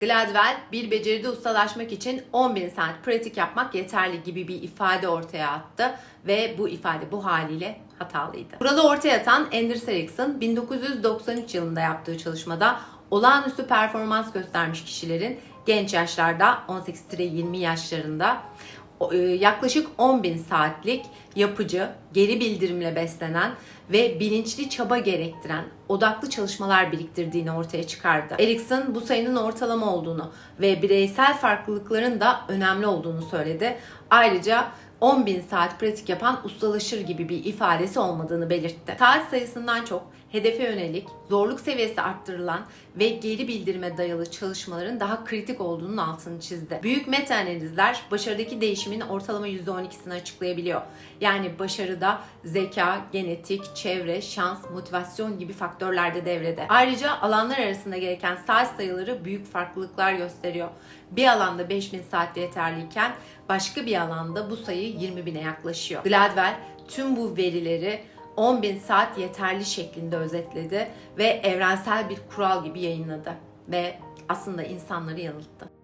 Gladwell bir beceride ustalaşmak için 10.000 saat pratik yapmak yeterli gibi bir ifade ortaya attı ve bu ifade bu haliyle hatalıydı. Kuralı ortaya atan Anders Ericsson 1993 yılında yaptığı çalışmada olağanüstü performans göstermiş kişilerin genç yaşlarda 18-20 yaşlarında e, yaklaşık 10.000 saatlik yapıcı, geri bildirimle beslenen ve bilinçli çaba gerektiren odaklı çalışmalar biriktirdiğini ortaya çıkardı. Erikson bu sayının ortalama olduğunu ve bireysel farklılıkların da önemli olduğunu söyledi. Ayrıca 10.000 saat pratik yapan ustalaşır gibi bir ifadesi olmadığını belirtti. Saat sayısından çok hedefe yönelik, zorluk seviyesi arttırılan ve geri bildirime dayalı çalışmaların daha kritik olduğunun altını çizdi. Büyük meta analizler başarıdaki değişimin ortalama %12'sini açıklayabiliyor. Yani başarıda zeka, genetik, çevre, şans, motivasyon gibi faktörler de devrede. Ayrıca alanlar arasında gereken saat sayıları büyük farklılıklar gösteriyor. Bir alanda 5000 saatte yeterliyken başka bir alanda bu sayı 20 bine yaklaşıyor. Gladwell tüm bu verileri 10.000 saat yeterli şeklinde özetledi ve evrensel bir kural gibi yayınladı ve aslında insanları yanılttı.